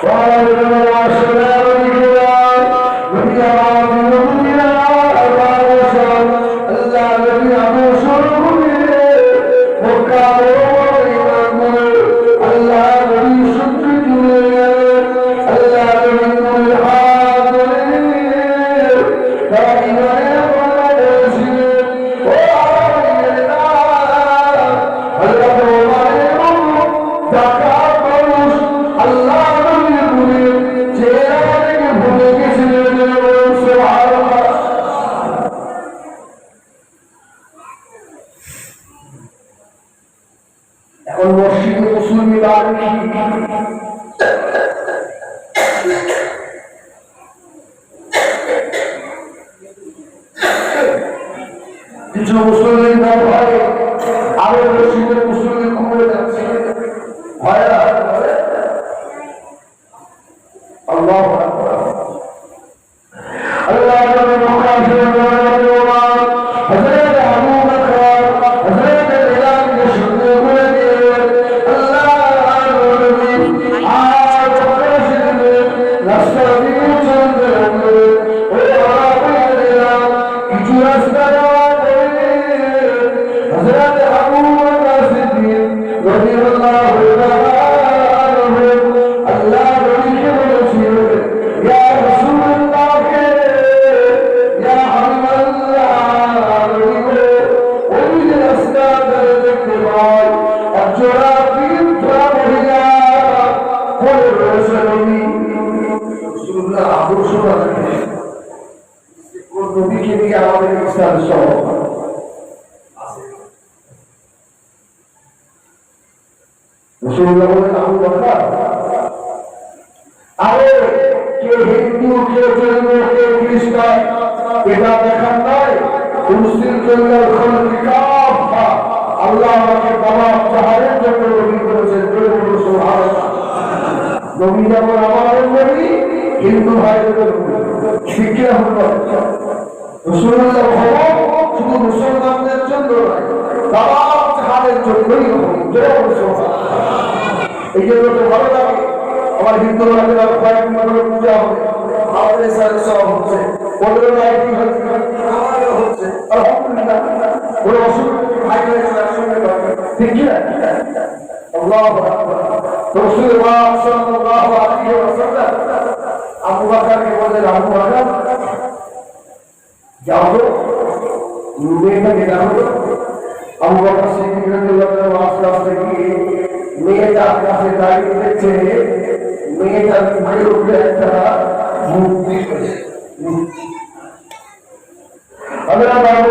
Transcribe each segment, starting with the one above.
Father, the Lord, the Lord, the কিছু মুসলিম মসজিদে মুসলিম রসুল্লাহ বলেন আবু বকর আরে কে জৈন মুসলমানদের জন্য নয় জাহারের জন্যই জয় বলুন, সুবহানাল্লাহ। এই জন্য তো ভালো লাগে। আমার হিন্দু ভাইরা কয়েক পূজা হবে। আমাদের সব হচ্ছে। ওদের হচ্ছে? আমারও হচ্ছে। আলহামদুলিল্লাহ। কোনো অসুবিধা ভাই ভাই একসঙ্গে কি না আল্লাহু আকবার। রাসূল পাক সাল্লাল্লাহু আলাইহি ওয়াসাল্লাম আবু বকরকে আস্তে আস্তে গিয়ে మీద కాసేపు వచ్చి మీద మళ్ళీ అమరాబాబు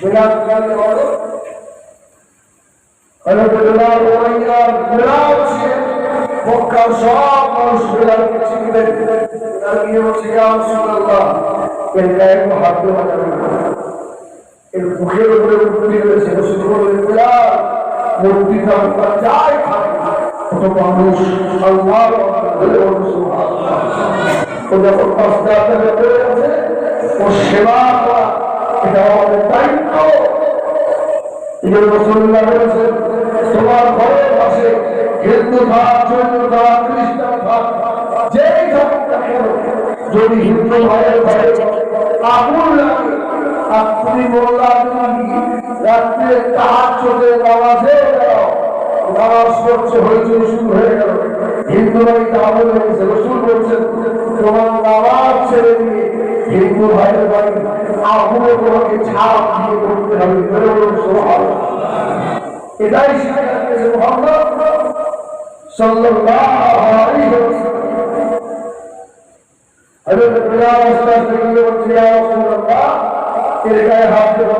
বেলাল কাকে বলো। হযরত বেলাল উমাইয়া বেলাল ছিলেন মক্কার সব মানুষ বেলালকে চিনলেন বেলাল গিয়ে বলছে ইয়া রাসূলুল্লাহ এর গায়ে কোনো হাত দেওয়া যাবে না। এর মুখের উপরে মূর্তি রয়েছে রসুল বললেন বেলাল মূর্তি থাকা এটা আমাদের দায়িত্ব এই রসুল্লাহ বলেছেন তোমার ঘরের পাশে হিন্দু থাক জৈন থাক খ্রিস্টান থাক যেই থাক যদি হিন্দু ভাইয়ের ঘরে আগুন লাগে আর তুমি মোল্লা তুমি রাত্রে তাহার চোখে নামাজে নামাজ পড়ছে হইচই শুরু হয়ে গেল হিন্দু বাড়িতে আগুন রসুল বলছেন হিন্দু ভাইয়ের বাড়ি আগুনে তোমাকে ছাপ দিয়ে করতে হবে বেরো বলুন সুবহানাল্লাহ। এটাই শিক্ষা দিয়েছে মোহাম্মদ সাল্লাল্লাহু আলাইহি ওয়াসাল্লাম হযরত বিলাল আস্তে আস্তে গিয়ে বলছে ইয়া রাসূলুল্লাহ, এর গায়ে হাত দেবো না